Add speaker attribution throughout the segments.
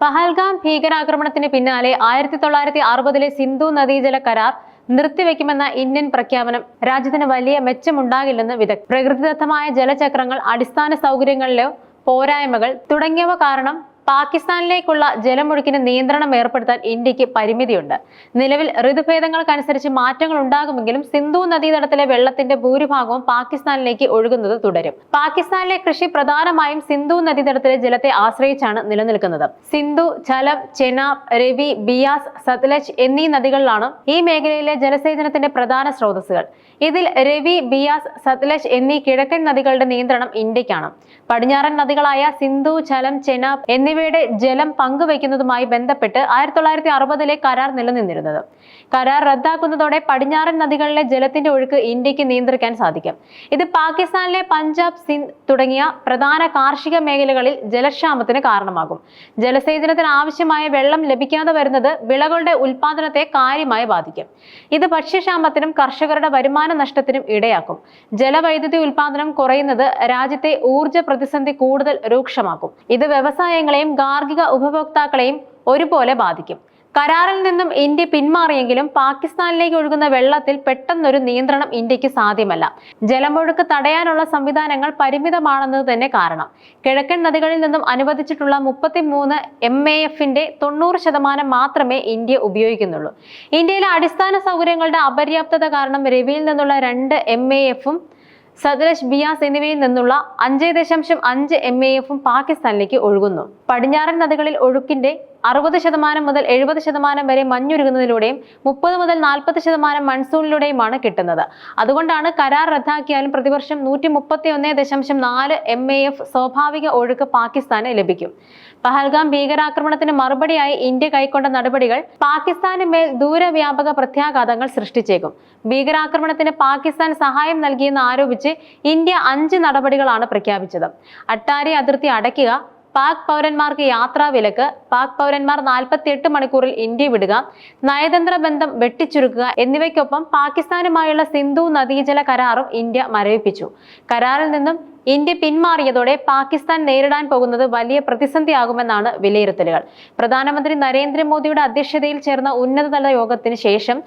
Speaker 1: പഹൽഗാം ഭീകരാക്രമണത്തിന് പിന്നാലെ ആയിരത്തി തൊള്ളായിരത്തി അറുപതിലെ സിന്ധു നദീജല കരാർ നിർത്തിവെക്കുമെന്ന ഇന്ത്യൻ പ്രഖ്യാപനം രാജ്യത്തിന് വലിയ മെച്ചമുണ്ടാകില്ലെന്ന് വിദഗ്ധ പ്രകൃതിദത്തമായ ജലചക്രങ്ങൾ അടിസ്ഥാന സൗകര്യങ്ങളിലെ പോരായ്മകൾ തുടങ്ങിയവ കാരണം പാകിസ്ഥാനിലേക്കുള്ള ജലമൊഴുക്കിന് നിയന്ത്രണം ഏർപ്പെടുത്താൻ ഇന്ത്യയ്ക്ക് പരിമിതിയുണ്ട്. നിലവിൽ ഋതുഭേദങ്ങൾക്കനുസരിച്ച് മാറ്റങ്ങൾ ഉണ്ടാകുമെങ്കിലും സിന്ധു നദീതടത്തിലെ വെള്ളത്തിന്റെ ഭൂരിഭാഗവും പാകിസ്ഥാനിലേക്ക് ഒഴുകുന്നത് തുടരും. പാകിസ്ഥാനിലെ കൃഷി പ്രധാനമായും സിന്ധു നദീതടത്തിലെ ജലത്തെ ആശ്രയിച്ചാണ് നിലനിൽക്കുന്നത്. സിന്ധു ഝലം ചെനാബ് രവി ബിയാസ് സത്ലജ് എന്നീ നദികളിലാണ് ഈ മേഖലയിലെ ജലസേചനത്തിന്റെ പ്രധാന സ്രോതസ്സുകൾ. ഇതിൽ രവി ബിയാസ് സത്ലജ് എന്നീ കിഴക്കൻ നദികളുടെ നിയന്ത്രണം ഇന്ത്യക്കാണ്. പടിഞ്ഞാറൻ നദികളായ സിന്ധു ഝലം ചെനാബ് എന്നിവയുടെ ജലം പങ്കുവയ്ക്കുന്നതുമായി ബന്ധപ്പെട്ട് ആയിരത്തി തൊള്ളായിരത്തി അറുപതിലെ കരാർ നിലനിന്നിരുന്നത്. കരാർ റദ്ദാക്കുന്നതോടെ പടിഞ്ഞാറൻ നദികളിലെ ജലത്തിന്റെ ഒഴുക്ക് ഇന്ത്യയ്ക്ക് നിയന്ത്രിക്കാൻ സാധിക്കും. ഇത് പാകിസ്ഥാനിലെ പഞ്ചാബ് സിന്ധ് തുടങ്ങിയ പ്രധാന കാർഷിക മേഖലകളിൽ ജലക്ഷാമത്തിന് കാരണമാകും. ജലസേചനത്തിന് ആവശ്യമായ വെള്ളം ലഭിക്കാതെ വരുന്നത് വിളകളുടെ ഉൽപാദനത്തെ കാര്യമായി ബാധിക്കും. ഇത് ഭക്ഷ്യക്ഷാമത്തിനും കർഷകരുടെ വരുമാന നഷ്ടത്തിനും ഇടയാക്കും. ജലവൈദ്യുതി ഉൽപാദനം കുറയുന്നത് രാജ്യത്തെ ഊർജ പ്രതിസന്ധി കൂടുതൽ രൂക്ഷമാക്കും. ഇത് വ്യവസായങ്ങളെയും ഗാർഹിക ഉപഭോക്താക്കളെയും ഒരുപോലെ ബാധിക്കും. കരാറിൽ നിന്നും ഇന്ത്യ പിന്മാറിയെങ്കിലും പാകിസ്ഥാനിലേക്ക് ഒഴുകുന്ന വെള്ളത്തിൽ പെട്ടെന്നൊരു നിയന്ത്രണം ഇന്ത്യയ്ക്ക് സാധ്യമല്ല. ജലമൊഴുക്ക് തടയാനുള്ള സംവിധാനങ്ങൾ പരിമിതമാണെന്നത് തന്നെ കാരണം. കിഴക്കൻ നദികളിൽ നിന്നും അനുവദിച്ചിട്ടുള്ള മുപ്പത്തി മൂന്ന് എം എ എഫിന്റെ തൊണ്ണൂറ് ശതമാനം മാത്രമേ ഇന്ത്യ ഉപയോഗിക്കുന്നുള്ളൂ. ഇന്ത്യയിലെ അടിസ്ഥാന സൗകര്യങ്ങളുടെ അപര്യാപ്തത കാരണം രവിയിൽ നിന്നുള്ള രണ്ട് എം എ എഫും സദലജ് ബിയാസ് എന്നിവയിൽ നിന്നുള്ള അഞ്ച് ദശാംശം അഞ്ച് എം എ എഫും പാകിസ്ഥാനിലേക്ക് ഒഴുകുന്നു. പടിഞ്ഞാറൻ നദികളിൽ ഒഴുക്കിന്റെ അറുപത് ശതമാനം മുതൽ എഴുപത് ശതമാനം വരെ മഞ്ഞുരുകുന്നതിലൂടെയും മുപ്പത് മുതൽ നാൽപ്പത് ശതമാനം മൺസൂണിലൂടെയുമാണ് കിട്ടുന്നത്. അതുകൊണ്ടാണ് കരാർ റദ്ദാക്കിയാലും പ്രതിവർഷം നൂറ്റി മുപ്പത്തി ഒന്ന് ദശാംശം നാല് എം എ എഫ് സ്വാഭാവിക ഒഴുക്ക് പാകിസ്ഥാന് ലഭിക്കും. പഹൽഗാം ഭീകരാക്രമണത്തിന് മറുപടിയായി ഇന്ത്യ കൈക്കൊണ്ട നടപടികൾ പാകിസ്ഥാന് മേൽ ദൂരവ്യാപക പ്രത്യാഘാതങ്ങൾ സൃഷ്ടിച്ചേക്കും. ഭീകരാക്രമണത്തിന് പാകിസ്ഥാൻ സഹായം നൽകിയെന്ന് ആരോപിച്ച് ഇന്ത്യ അഞ്ച് നടപടികളാണ് പ്രഖ്യാപിച്ചത്. അട്ടാരി അതിർത്തി അടയ്ക്കുക പാക് പൗരന്മാർക്ക് യാത്രാ വിലക്ക് പാക് പൗരന്മാർ നാൽപ്പത്തിയെട്ട് മണിക്കൂറിൽ ഇന്ത്യ വിടുക നയതന്ത്ര ബന്ധം വെട്ടിച്ചുരുക്കുക എന്നിവയ്ക്കൊപ്പം പാകിസ്ഥാനുമായുള്ള സിന്ധു നദീജല കരാറും ഇന്ത്യ മരവിപ്പിച്ചു. കരാറിൽ നിന്നും ഇന്ത്യ പിന്മാറിയതോടെ പാകിസ്ഥാൻ നേരിടാൻ പോകുന്നത് വലിയ പ്രതിസന്ധിയാകുമെന്നാണ് വിലയിരുത്തലുകൾ. പ്രധാനമന്ത്രി നരേന്ദ്രമോദിയുടെ അധ്യക്ഷതയിൽ ചേർന്ന ഉന്നതതല യോഗത്തിന് ശേഷം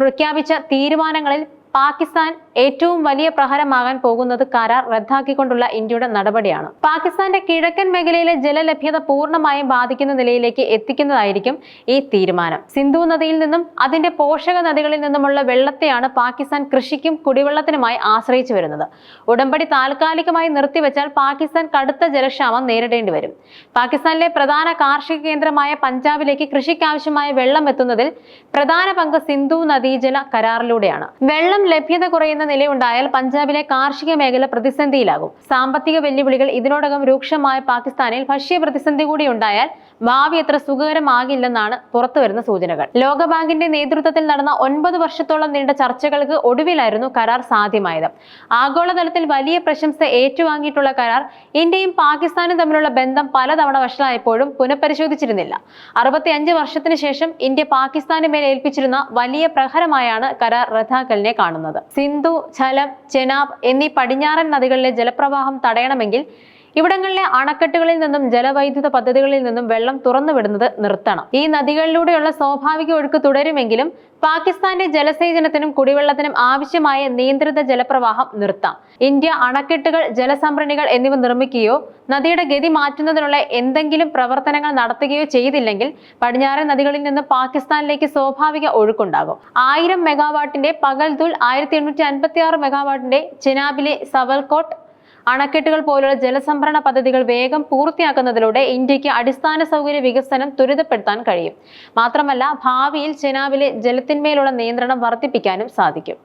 Speaker 1: പ്രഖ്യാപിച്ച തീരുമാനങ്ങളിൽ പാകിസ്ഥാൻ ഏറ്റവും വലിയ പ്രഹരമാകാൻ പോകുന്നത് കരാർ റദ്ദാക്കിക്കൊണ്ടുള്ള ഇന്ത്യയുടെ നടപടിയാണ്. പാകിസ്ഥാന്റെ കിഴക്കൻ മേഖലയിലെ ജലലഭ്യത പൂർണമായും ബാധിക്കുന്ന നിലയിലേക്ക് എത്തിക്കുന്നതായിരിക്കും ഈ തീരുമാനം. സിന്ധു നദിയിൽ നിന്നും അതിന്റെ പോഷക നദികളിൽ നിന്നുമുള്ള വെള്ളത്തെയാണ് പാകിസ്ഥാൻ കൃഷിക്കും കുടിവെള്ളത്തിനുമായി ആശ്രയിച്ചു വരുന്നത്. ഉടമ്പടി താൽക്കാലികമായി നിർത്തിവെച്ചാൽ പാകിസ്ഥാൻ കടുത്ത ജലക്ഷാമം നേരിടേണ്ടി വരും. പാകിസ്ഥാനിലെ പ്രധാന കാർഷിക കേന്ദ്രമായ പഞ്ചാബിലേക്ക് കൃഷിക്കാവശ്യമായ വെള്ളം എത്തുന്നതിൽ പ്രധാന പങ്ക് സിന്ധു നദീജല കരാറിലൂടെയാണ്. വെള്ളം ലഭ്യത കുറയുന്ന നിലയുണ്ടായാൽ പഞ്ചാബിലെ കാർഷിക മേഖല പ്രതിസന്ധിയിലാകും. സാമ്പത്തിക വെല്ലുവിളികൾ ഇതിനോടകം രൂക്ഷമായ പാകിസ്ഥാനിൽ ഭക്ഷ്യ പ്രതിസന്ധി കൂടി ഉണ്ടായാൽ ഭാവി അത്ര സുഖകരമാകില്ലെന്നാണ് പുറത്തുവരുന്ന സൂചനകൾ. ലോകബാങ്കിന്റെ നേതൃത്വത്തിൽ നടന്ന ഒൻപത് വർഷത്തോളം നീണ്ട ചർച്ചകൾക്ക് ഒടുവിലായിരുന്നു കരാർ സാധ്യമായത്. ആഗോളതലത്തിൽ വലിയ പ്രശംസ ഏറ്റുവാങ്ങിയിട്ടുള്ള കരാർ ഇന്ത്യയും പാകിസ്ഥാനും തമ്മിലുള്ള ബന്ധം പലതവണ വഷളായപ്പോഴും പുനഃപരിശോധിച്ചിരുന്നില്ല. അറുപത്തിയഞ്ച് വർഷത്തിന് ശേഷം ഇന്ത്യ പാകിസ്ഥാന് മേൽ ഏൽപ്പിച്ചിരുന്ന വലിയ പ്രഹരമായാണ് കരാർ റദ്ദാക്കലിനെ കാണുന്നത്. സിന്ധു ഝലം ചെനാബ് എന്നീ പടിഞ്ഞാറൻ നദികളിലെ ജലപ്രവാഹം തടയണമെങ്കിൽ ഇവിടങ്ങളിലെ അണക്കെട്ടുകളിൽ നിന്നും ജലവൈദ്യുത പദ്ധതികളിൽ നിന്നും വെള്ളം തുറന്നുവിടുന്നത് നിർത്തണം. ഈ നദികളിലൂടെയുള്ള സ്വാഭാവിക ഒഴുക്ക് തുടരുമെങ്കിലും പാകിസ്ഥാന്റെ ജലസേചനത്തിനും കുടിവെള്ളത്തിനും ആവശ്യമായ നിയന്ത്രിത ജലപ്രവാഹം നിർത്താം. ഇന്ത്യ അണക്കെട്ടുകൾ ജലസംഭരണികൾ എന്നിവ നിർമ്മിക്കുകയോ നദിയുടെ ഗതി മാറ്റുന്നതിനുള്ള എന്തെങ്കിലും പ്രവർത്തനങ്ങൾ നടത്തുകയോ ചെയ്തില്ലെങ്കിൽ പടിഞ്ഞാറൻ നദികളിൽ നിന്ന് പാകിസ്ഥാനിലേക്ക് സ്വാഭാവിക ഒഴുക്കുണ്ടാകും. ആയിരം മെഗാവാട്ടിന്റെ പകൽതുൽ ആയിരത്തി എണ്ണൂറ്റി അൻപത്തി ആറ് മെഗാവാട്ടിന്റെ ചിനാബിലെ സവൽകോട്ട് അണക്കെട്ടുകൾ പോലുള്ള ജലസംഭരണ പദ്ധതികൾ വേഗം പൂർത്തിയാക്കുന്നതിലൂടെ ഇന്ത്യയ്ക്ക് അടിസ്ഥാന സൗകര്യ വികസനം ത്വരിതപ്പെടുത്താൻ കഴിയും. മാത്രമല്ല ഭാവിയിൽ ചെനാബിലെ ജലത്തിന്മേലുള്ള നിയന്ത്രണം വർദ്ധിപ്പിക്കാനും സാധിക്കും.